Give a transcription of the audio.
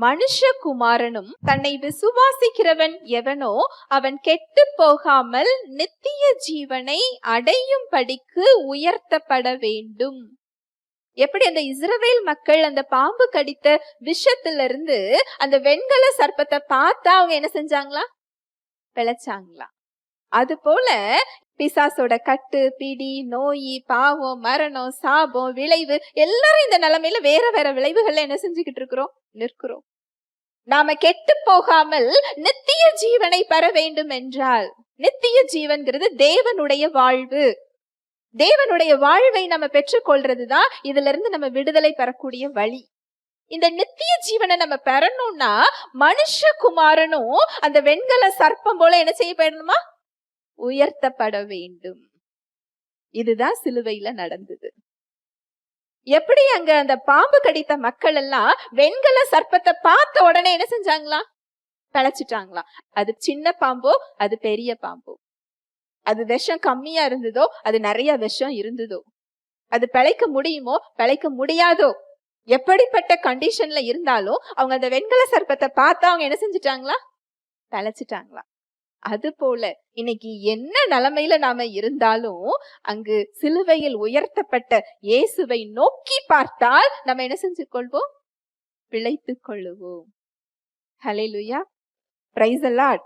மனுஷகுமாரனும் தன்னை விசுவாசிக்கிறவன் எவனோ அவன் கெட்டு போகாமல் நித்திய ஜீவனை அடையும் படிக்கு உயர்த்தப்பட வேண்டும். எப்படி அந்த இஸ்ரவேல் மக்கள் அந்த பாம்பு கடித்த விஷத்துல இருந்து அந்த வெண்கல சர்ப்பத்தை பார்த்தா அவங்க என்ன செஞ்சாங்களா? பிழைச்சாங்களா? அது போல பிசாசோட கட்டு பிடி நோய் பாவம் மரணம் சாபம் விளைவு எல்லாரும் இந்த நிலைமையில வேற வேற விளைவுகள்ல என்ன செஞ்சுக்கிட்டு இருக்கிறோம்? நிற்கிறோம். நாம கெட்டு போகாமல் நித்திய ஜீவனை பெற வேண்டும் என்றால் நித்திய ஜீவன்கிறது தேவனுடைய வாழ்வு. தேவனுடைய வாழ்வை நம்ம பெற்றுக்கொள்றதுதான் இதுல இருந்து நம்ம விடுதலை பெறக்கூடிய வழி. இந்த நித்திய ஜீவனை நம்ம பெறணும்னா மனுஷகுமாரனும் அந்த வெண்கல சர்ப்பம் போல என்ன செய்யப்படணுமா உயர்த்தப்பட வேண்டும். இதுதான் சிலுவையில நடந்தது. எப்படி அங்க அந்த பாம்பு கடித்த மக்கள் எல்லாம் வெண்கல சர்ப்பத்தை பார்த்த உடனே என்ன செஞ்சாங்களா? பிழைச்சிட்டாங்களாம் அது சின்ன பாம்போ அது பெரிய பாம்போ? அது விஷம் கம்மியா இருந்ததோ அது நிறைய விஷம் இருந்ததோ? அது பிழைக்க முடியுமோ பிழைக்க முடியாதோ? எப்படிப்பட்ட கண்டிஷன்ல இருந்தாலும் அவங்க அந்த வெண்கல சர்ப்பத்தை பார்த்தா அவங்க என்ன செஞ்சுட்டாங்களா? பிழைச்சிட்டாங்களா அது போல இன்னைக்கு என்ன நிலைமையில நாம இருந்தாலும் அங்கு சிலுவையில் உயர்த்தப்பட்ட இயேசுவை நோக்கி பார்த்தால் நம்ம என்ன செஞ்சு கொள்வோம் பிழைத்து கொள்ளுவோம் ஹலே லுயா பிரைஸ் அலாட்